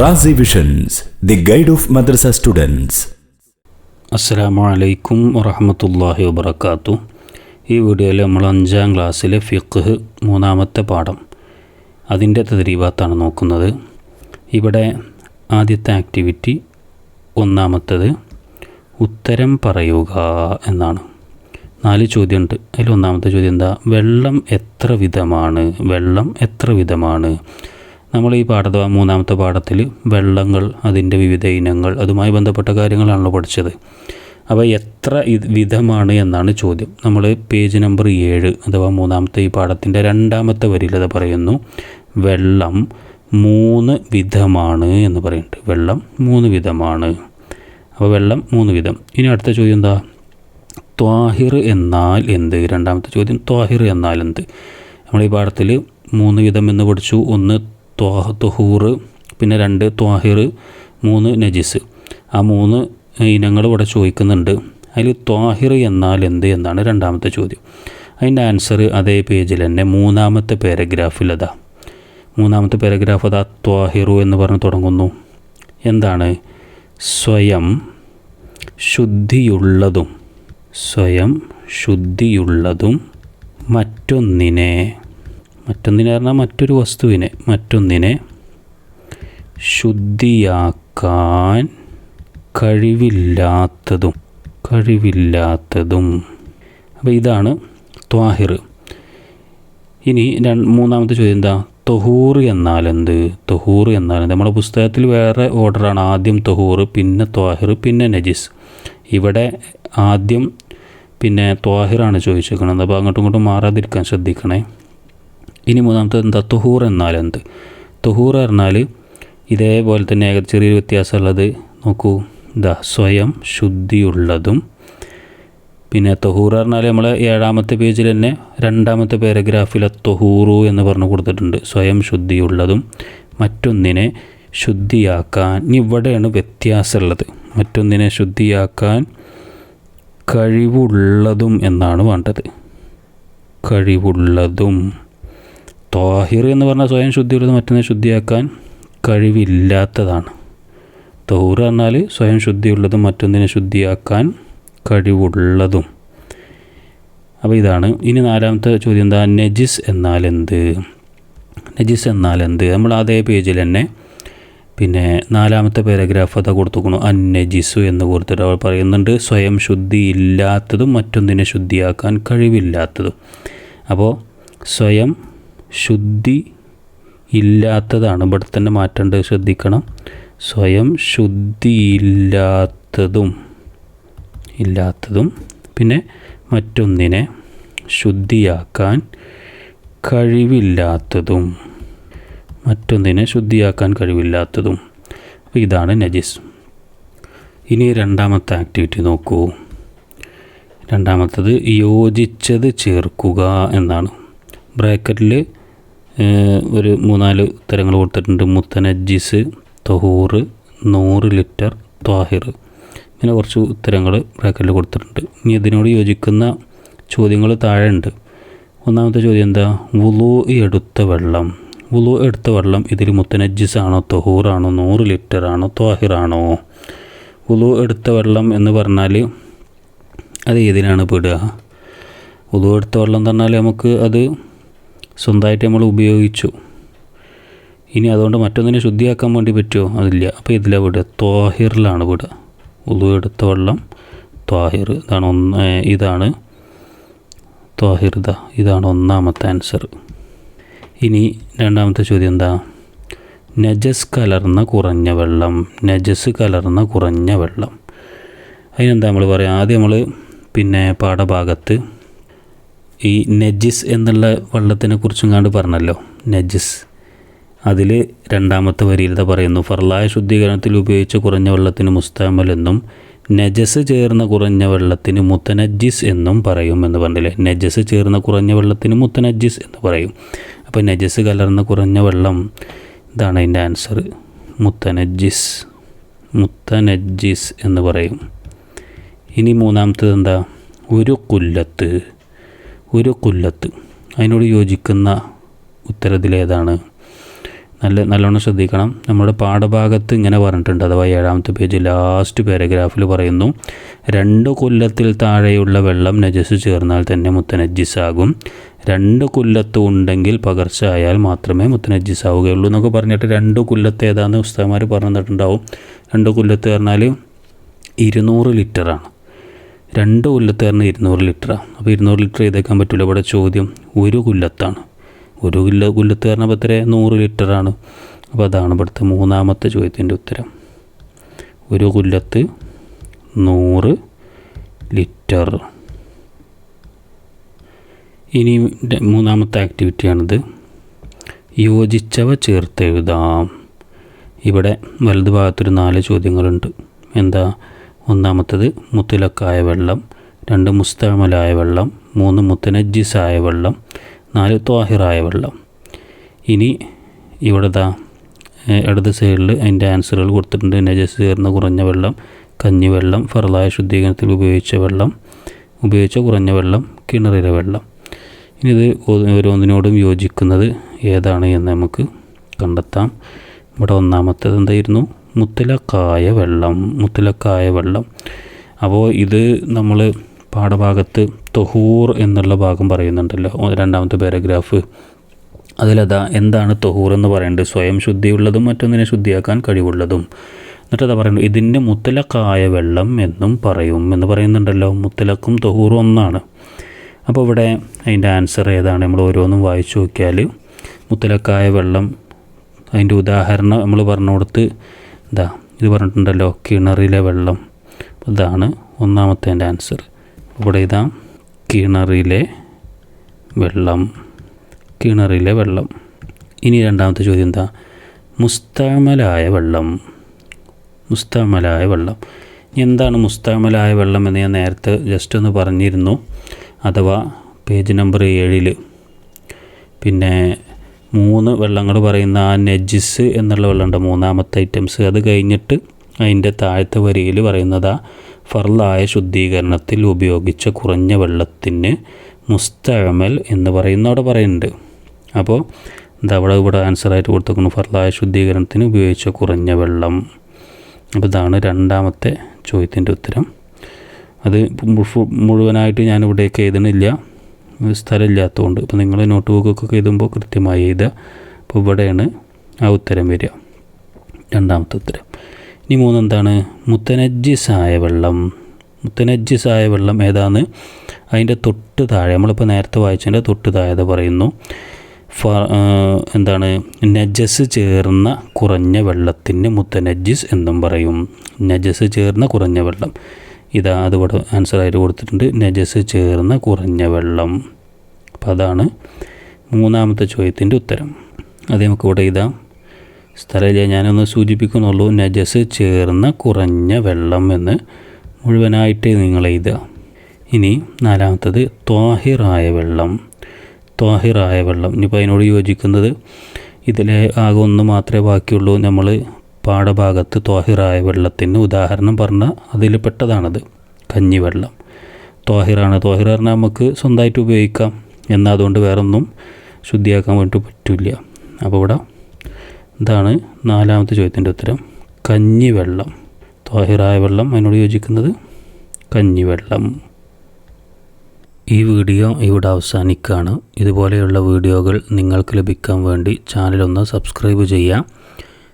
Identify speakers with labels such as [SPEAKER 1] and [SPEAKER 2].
[SPEAKER 1] Razi visions the guide of madrasa students
[SPEAKER 2] അസ്സലാമു അലൈക്കും വറഹമത്തല്ലാഹി വബർക്കാത്തു ഈ വീഡിയോയിൽ നമ്മൾ അഞ്ചാം ക്ലാസ്സിലെ ഫിഖ് മൂന്നാമത്തെ പാഠം. അതിന്റെ തദ്രീബാത്താണ് നോക്കുന്നത്. ഇവിടെ ആദ്യത്തെ ആക്ടിവിറ്റി ഒന്നാമത്തത് ഉത്തരം പറയുക എന്നാണ്. നാല് ചോദ്യമുണ്ട്. അതിൽ ഒന്നാമത്തെ ചോദ്യം എന്താ? വെള്ളം എത്ര വിധമാണ്? വെള്ളം എത്ര വിധമാണ്? നമ്മൾ ഈ പാഠ മൂന്നാമത്തെ പാഠത്തിൽ വെള്ളങ്ങൾ അതിന്റെ വിവിധ ഇനങ്ങൾ അതുമായി ബന്ധപ്പെട്ട കാര്യങ്ങളാണല്ലോ പഠിച്ചത്. അപ്പോൾ എത്ര വിധമാണ് എന്നാണ് ചോദ്യം. നമ്മൾ പേജ് നമ്പർ ഏഴ് അഥവാ മൂന്നാമത്തെ ഈ പാഠത്തിന്റെ രണ്ടാമത്തെ വരിയിൽ അത് പറയുന്നു വെള്ളം മൂന്ന് വിധമാണ് എന്ന് പറയുന്നുണ്ട്. വെള്ളം മൂന്ന് വിധമാണ്. അപ്പോൾ വെള്ളം മൂന്ന് വിധം. ഇനി അടുത്ത ചോദ്യം എന്താ? ത്വാഹിർ എന്നാൽ എന്ത്? രണ്ടാമത്തെ ചോദ്യം ത്വാഹിർ എന്നാൽ എന്ത്? നമ്മൾ ഈ പാഠത്തിൽ മൂന്ന് വിധം എന്ന് പഠിച്ചു. ഒന്ന് ത്വാഹ തുഹൂർ പിന്നെ രണ്ട് ത്വാഹിർ മൂന്ന് നജിസ്. ആ മൂന്ന് ഇനങ്ങൾ ഇവിടെ ചോദിക്കുന്നുണ്ട്. അതിൽ ത്വാഹിർ എന്നാൽ എന്ത് എന്നാണ് രണ്ടാമത്തെ ചോദ്യം. അതിന്റെ ആൻസർ അതേ പേജിൽ തന്നെ മൂന്നാമത്തെ പാരഗ്രാഫിൽ അതാ. മൂന്നാമത്തെ പാരഗ്രാഫ് അതാ ത്വാഹിറു എന്ന് പറഞ്ഞ് തുടങ്ങുന്നു. എന്താണ്? സ്വയം ശുദ്ധിയുള്ളതും സ്വയം ശുദ്ധിയുള്ളതും മറ്റൊന്നിനെ മറ്റൊന്നിനെ പറഞ്ഞാൽ മറ്റൊരു വസ്തുവിനെ മറ്റൊന്നിനെ ശുദ്ധിയാക്കാൻ കഴിവില്ലാത്തതും കഴിവില്ലാത്തതും. അപ്പോൾ ഇതാണ് ത്വാഹിർ. ഇനി മൂന്നാമത്തെ ചോദ്യം എന്താ? തൊഹൂർ എന്നാൽ എന്ത് തൊഹൂർ എന്നാൽ എന്ത് നമ്മുടെ പുസ്തകത്തിൽ വേറെ ഓർഡറാണ്. ആദ്യം തൊഹൂർ പിന്നെ ത്വാഹിർ പിന്നെ നജിസ്. ഇവിടെ ആദ്യം പിന്നെ ത്വാഹിറാണ് ചോദിച്ചേക്കുന്നത് അപ്പോൾ അങ്ങോട്ടും ഇങ്ങോട്ടും മാറാതിരിക്കാൻ ശ്രദ്ധിക്കണേ. ഇനി മൂന്നാമത്തെ എന്താ? തുഹൂർ എന്നാൽ എന്ത് തുഹൂർ പറഞ്ഞാൽ ഇതേപോലെ തന്നെ ചെറിയൊരു വ്യത്യാസമുള്ളത് നോക്കൂ. ഇതാ സ്വയം ശുദ്ധിയുള്ളതും. പിന്നെ തൊഹൂർ പറഞ്ഞാൽ നമ്മൾ ഏഴാമത്തെ പേജിൽ തന്നെ രണ്ടാമത്തെ പാരഗ്രാഫിലെ തൊഹൂറു എന്ന് പറഞ്ഞു കൊടുത്തിട്ടുണ്ട്. സ്വയം ശുദ്ധിയുള്ളതും. മറ്റൊന്നിനെ ശുദ്ധിയാക്കാൻ ഇവിടെയാണ് വ്യത്യാസമുള്ളത്. മറ്റൊന്നിനെ ശുദ്ധിയാക്കാൻ കഴിവുള്ളതും എന്നാണ് വേണ്ടത്. കഴിവുള്ളതും. ത്വാഹിർ എന്ന് പറഞ്ഞാൽ സ്വയം ശുദ്ധിയുള്ളത് മറ്റൊന്നെ ശുദ്ധിയാക്കാൻ കഴിവില്ലാത്തതാണ്. തോഹുർ പറഞ്ഞാൽ സ്വയം ശുദ്ധിയുള്ളതും മറ്റൊന്നിനെ ശുദ്ധിയാക്കാൻ കഴിവുള്ളതും. അപ്പോൾ ഇതാണ്. ഇനി നാലാമത്തെ ചോദ്യം എന്താ? നജിസ് എന്നാൽ എന്ത്? നജിസ് എന്നാൽ എന്ത്? നമ്മൾ അതേ പേജിൽ തന്നെ പിന്നെ നാലാമത്തെ പാരഗ്രാഫ് അത് കൊടുത്തുക്കണു. അന്നജിസു എന്ന് കൊടുത്തിട്ട് അവൾ പറയുന്നുണ്ട് സ്വയം ശുദ്ധി ഇല്ലാത്തതും മറ്റൊന്നിനെ ശുദ്ധിയാക്കാൻ കഴിവില്ലാത്തതും. അപ്പോൾ സ്വയം ശുദ്ധി ഇല്ലാത്തതാണ്. ഇവിടെ തന്നെ മാറ്റേണ്ടത് ശ്രദ്ധിക്കണം. സ്വയം ശുദ്ധിയില്ലാത്തതും ഇല്ലാത്തതും. പിന്നെ മറ്റൊന്നിനെ ശുദ്ധിയാക്കാൻ കഴിവില്ലാത്തതും. മറ്റൊന്നിനെ ശുദ്ധിയാക്കാൻ കഴിവില്ലാത്തതും. അപ്പോൾ ഇതാണ് നജിസ്. ഇനി രണ്ടാമത്തെ ആക്ടിവിറ്റി നോക്കൂ. രണ്ടാമത്തത് യോജിച്ചത് ചേർക്കുക എന്നാണ്. ബ്രാക്കറ്റിൽ ഒരു മൂന്നാൽ ഉത്തരങ്ങൾ കൊടുത്തിട്ടുണ്ട്. മുത്തനജിസ് തൊഹൂറ് നൂറ് ലിറ്റർ ത്വാഹിർ. ഇങ്ങനെ കുറച്ച് ഉത്തരങ്ങൾ ബ്രാക്കറ്റിൽ കൊടുത്തിട്ടുണ്ട്. ഇനി ഇതിനോട് യോജിക്കുന്ന ചോദ്യങ്ങൾ താഴെ ഉണ്ട് ഒന്നാമത്തെ ചോദ്യം എന്താ? വുളു എടുത്ത വെള്ളം. വുളു എടുത്ത വെള്ളം ഇതിൽ മുത്തനജ്ജിസ് ആണോ തൊഹൂറാണോ നൂറ് ലിറ്റർ ആണോ ത്വാഹിറാണോ വുളു എടുത്ത വെള്ളം എന്ന് പറഞ്ഞാൽ അത് ഏതിനാണ് പെടുക? വുളു എടുത്ത വെള്ളം എന്ന് പറഞ്ഞാൽ നമുക്ക് അത് സ്വന്തമായിട്ട് നമ്മൾ ഉപയോഗിച്ചു. ഇനി അതുകൊണ്ട് മറ്റൊന്നിനെ ശുദ്ധിയാക്കാൻ വേണ്ടി പറ്റുമോ? അതില്ല. അപ്പോൾ ഇതിലാണ് വിടുക ത്വാഹിറിലാണ് വിടുക ഉളു എടുത്ത വെള്ളം ത്വാഹിർ ഇതാണ് ഒന്ന് ഇതാണ്. ത്വാഹിർദ ഇതാണ് ഒന്നാമത്തെ ആൻസർ ഇനി രണ്ടാമത്തെ ചോദ്യം എന്താ? നജസ് കലർന്ന കുറഞ്ഞ വെള്ളം നജസ് കലർന്ന കുറഞ്ഞ വെള്ളം. അതിനെന്താ നമ്മൾ പറയാം? ആദ്യം നമ്മൾ പിന്നെ പാഠഭാഗത്ത് ഈ നജിസ് എന്നുള്ള വെള്ളത്തിനെ കുറിച്ചും കണ്ട് പറഞ്ഞല്ലോ. നജിസ് അതിൽ രണ്ടാമത്തെ വരിയിൽ പറയുന്നു ഫർലായ ശുദ്ധീകരണത്തിൽ ഉപയോഗിച്ച കുറഞ്ഞ വെള്ളത്തിന് മുസ്താമൽ എന്നും നെജസ് ചേർന്ന കുറഞ്ഞ വെള്ളത്തിന് മുത്തനജിസ് എന്നും പറയും എന്ന് പറഞ്ഞില്ലേ. നെജസ് ചേർന്ന കുറഞ്ഞ വെള്ളത്തിന് മുത്തനജിസ് എന്ന് പറയും. അപ്പോൾ നെജസ് കലർന്ന കുറഞ്ഞ വെള്ളം ഇതാണ് അതിന്റെ ആൻസർ മുത്തനജിസ് മുത്തനജിസ് എന്ന് പറയും. ഇനി മൂന്നാമത്തത് എന്താ ഒരു കുല്ലത്ത് ഒരു കൊല്ലത്ത്. അതിനോട് യോജിക്കുന്ന ഉത്തരത്തിലേതാണ്. നല്ല നല്ലോണം ശ്രദ്ധിക്കണം. നമ്മുടെ പാഠഭാഗത്ത് ഇങ്ങനെ പറഞ്ഞിട്ടുണ്ട്. അഥവാ ഏഴാമത്തെ പേജ് ലാസ്റ്റ് പാരഗ്രാഫിൽ പറയുന്നു രണ്ട് കൊല്ലത്തിൽ താഴെയുള്ള വെള്ളം നജസ് ചേർന്നാൽ തന്നെ മുത്തനജ്ജിസാകും. രണ്ട് കൊല്ലത്ത് ഉണ്ടെങ്കിൽ പകർച്ച ആയാൽ മാത്രമേ മുത്തനജ്ജിസാവുകയുള്ളൂ എന്നൊക്കെ പറഞ്ഞിട്ട് രണ്ട് കൊല്ലത്ത് ഏതാണെന്ന് പുസ്തകന്മാർ പറഞ്ഞു രണ്ട് കൊല്ലത്ത് പറഞ്ഞാൽ ഇരുന്നൂറ് ലിറ്ററാണ്. രണ്ട് കൊല്ലത്ത് പറഞ്ഞാൽ ഇരുന്നൂറ് ലിറ്ററാണ് അപ്പോൾ ഇരുന്നൂറ് ലിറ്റർ ചെയ്തേക്കാൻ പറ്റില്ല ഇവിടെ ചോദ്യം ഒരു കൊല്ലത്താണ്. ഒരു കില്ല കൊല്ലത്ത് അപ്പോൾ എത്ര നൂറ് ലിറ്ററാണ്. അപ്പോൾ അതാണ് ഇവിടുത്തെ മൂന്നാമത്തെ ചോദ്യത്തിന്റെ ഉത്തരം. ഒരു കൊല്ലത്ത് നൂറ് ലിറ്റർ. ഇനി മൂന്നാമത്തെ ആക്ടിവിറ്റിയാണിത്. യോജിച്ചവ ചേർത്ത് എഴുതാം ഇവിടെ വലതുഭാഗത്തൊരു നാല് ചോദ്യങ്ങളുണ്ട്. എന്താ? ഒന്നാമത്തത് മുത്തലക്കായ വെള്ളം രണ്ട് മുസ്തമലായ വെള്ളം മൂന്ന് മുത്തനജ്ജിസായ വെള്ളം നാല് ത്വാഹിറായ വെള്ളം. ഇനി ഇവിടെ ദാ ഏഹ്, ഇടത് സൈഡിൽ അതിന്റെ ആൻസറുകൾ കൊടുത്തിട്ടുണ്ട്. നജസ് ചേർന്ന കുറഞ്ഞ വെള്ളം കഞ്ഞിവെള്ളം ഫറലായ ശുദ്ധീകരണത്തിൽ ഉപയോഗിച്ച വെള്ളം ഉപയോഗിച്ച കുറഞ്ഞ വെള്ളം കിണറിലെ വെള്ളം. ഇനി ഇത് ഓരോന്നിനോടും യോജിക്കുന്നത് ഏതാണ് എന്ന് നമുക്ക് കണ്ടെത്താം. ഇവിടെ ഒന്നാമത്തേത് എന്തായിരുന്നു? മുത്തലക്കായ വെള്ളം മുത്തലക്കായ വെള്ളം. അപ്പോൾ ഇത് നമ്മൾ പാഠഭാഗത്ത് തൊഹൂർ എന്നുള്ള ഭാഗം പറയുന്നുണ്ടല്ലോ. രണ്ടാമത്തെ പാരഗ്രാഫ്. അതിലതാ എന്താണ് തൊഹൂർ എന്ന് പറയുന്നത് സ്വയം ശുദ്ധിയുള്ളതും മറ്റൊന്നിനെ ശുദ്ധിയാക്കാൻ കഴിവുള്ളതും. എന്നിട്ട് അതാ പറയുന്നത് ഇതിന്റെ മുത്തലക്കായ വെള്ളം എന്നും പറയും എന്ന് പറയുന്നുണ്ടല്ലോ. മുത്തലക്കും തൊഹൂറും ഒന്നാണ്. അപ്പോൾ ഇവിടെ അതിന്റെ ആൻസർ ഏതാണ്? നമ്മൾ ഓരോന്നും വായിച്ചു നോക്കിയാൽ മുത്തലക്കായ വെള്ളം അതിന്റെ ഉദാഹരണം നമ്മൾ പറഞ്ഞു കൊടുത്ത് ഇതാ ഇത് പറഞ്ഞിട്ടുണ്ടല്ലോ കിണറിലെ വെള്ളം. ഇതാണ് ഒന്നാമത്തെ എന്റെ ആൻസർ. ഇവിടെ ഇതാ കിണറിലെ വെള്ളം. കിണറിലെ വെള്ളം. ഇനി രണ്ടാമത്തെ ചോദ്യം എന്താ? മുസ്താമലായ വെള്ളം. മുസ്താമലായ വെള്ളം. എന്താണ് മുസ്താമലായ വെള്ളം എന്ന് ഞാൻ നേരത്തെ ജസ്റ്റ് ഒന്ന് പറഞ്ഞിരുന്നു. അഥവാ പേജ് നമ്പർ ഏഴിൽ പിന്നെ മൂന്ന് വെള്ളങ്ങൾ പറയുന്ന ആ നെജിസ് എന്നുള്ള വെള്ളമുണ്ട് മൂന്നാമത്തെ ഐറ്റംസ്. അത് കഴിഞ്ഞിട്ട് അതിന്റെ താഴത്തെ വരിയിൽ പറയുന്നത് ആ ഫർലായ ശുദ്ധീകരണത്തിൽ ഉപയോഗിച്ച കുറഞ്ഞ വെള്ളത്തിന് മുസ്തഅമൽ എന്ന് പറയുന്ന അവിടെ പറയുന്നുണ്ട്. അപ്പോൾ ഇതവിടെ ഇവിടെ ആൻസറായിട്ട് കൊടുത്തേക്കുന്നു ഫർലായ ശുദ്ധീകരണത്തിന് ഉപയോഗിച്ച കുറഞ്ഞ വെള്ളം. അപ്പോൾ ഇതാണ് രണ്ടാമത്തെ ചോദ്യത്തിന്റെ ഉത്തരം. അത് മുഴുവനായിട്ട് ഞാനിവിടേക്ക് എഴുതണില്ല സ്ഥലമില്ലാത്തതുകൊണ്ട്. അപ്പോൾ നിങ്ങൾ നോട്ട് ബുക്കൊക്കെ എഴുതുമ്പോൾ കൃത്യമായി എഴുതുക. അപ്പോൾ ഇവിടെയാണ് ആ ഉത്തരം വരിക. രണ്ടാമത്തെ ഉത്തരം. ഇനി മൂന്നെന്താണ്? മുത്തനജ്ജിസായ വെള്ളം. മുത്തനജ്ജിസായ വെള്ളം ഏതാണ്? അതിന്റെ തൊട്ട് താഴെ നമ്മളിപ്പോൾ നേരത്തെ വായിച്ചതിന്റെ തൊട്ട് താഴെ പറയുന്നു. ഫ എന്താണ്? നജസ് ചേർന്ന കുറഞ്ഞ വെള്ളത്തിന് മുത്തനജ്ജിസ് എന്നും പറയും. നജസ് ചേർന്ന കുറഞ്ഞ വെള്ളം. ഇതാ അതിവിടെ ആൻസറായിട്ട് കൊടുത്തിട്ടുണ്ട്. നജസ് ചേർന്ന കുറഞ്ഞ വെള്ളം. അപ്പോൾ അതാണ് മൂന്നാമത്തെ ചോദ്യത്തിന്റെ ഉത്തരം. അത് നമുക്ക് ഇവിടെ ഇതാ. സ്ഥലമില്ല? ഞാനൊന്ന് സൂചിപ്പിക്കുന്നുള്ളൂ. നജസ് ചേർന്ന കുറഞ്ഞ വെള്ളം എന്ന് മുഴുവനായിട്ട് നിങ്ങൾ എഴുതുക. ഇനി നാലാമത്തത് ത്വാഹിറായ വെള്ളം. ത്വാഹിറായ വെള്ളം. ഇനിയിപ്പോൾ അതിനോട് യോജിക്കുന്നത് ഇതിലെ ആകെ ഒന്ന് മാത്രമേ ബാക്കിയുള്ളൂ. നമ്മൾ പാഠഭാഗത്ത് ത്വാഹിറായ വെള്ളത്തിന് ഉദാഹരണം പറഞ്ഞ അതിൽ പെട്ടതാണത് കഞ്ഞിവെള്ളം. ത്വാഹിറാണ് ത്വാഹിർ പറഞ്ഞാൽ നമുക്ക് സ്വന്തമായിട്ട് ഉപയോഗിക്കാം. എന്നാൽ അതുകൊണ്ട് വേറൊന്നും ശുദ്ധിയാക്കാൻ വേണ്ടി പറ്റില്ല. അപ്പോൾ ഇവിടെ ഇതാണ് നാലാമത്തെ ചോദ്യത്തിന്റെ ഉത്തരം. കഞ്ഞിവെള്ളം. ത്വാഹിറായ വെള്ളം അതിനോട് യോജിക്കുന്നത് കഞ്ഞിവെള്ളം. ഈ വീഡിയോ ഇവിടെ അവസാനിക്കുകയാണ്. ഇതുപോലെയുള്ള വീഡിയോകൾ നിങ്ങൾക്ക് ലഭിക്കാൻ വേണ്ടി ചാനലൊന്ന് സബ്സ്ക്രൈബ് ചെയ്യുക.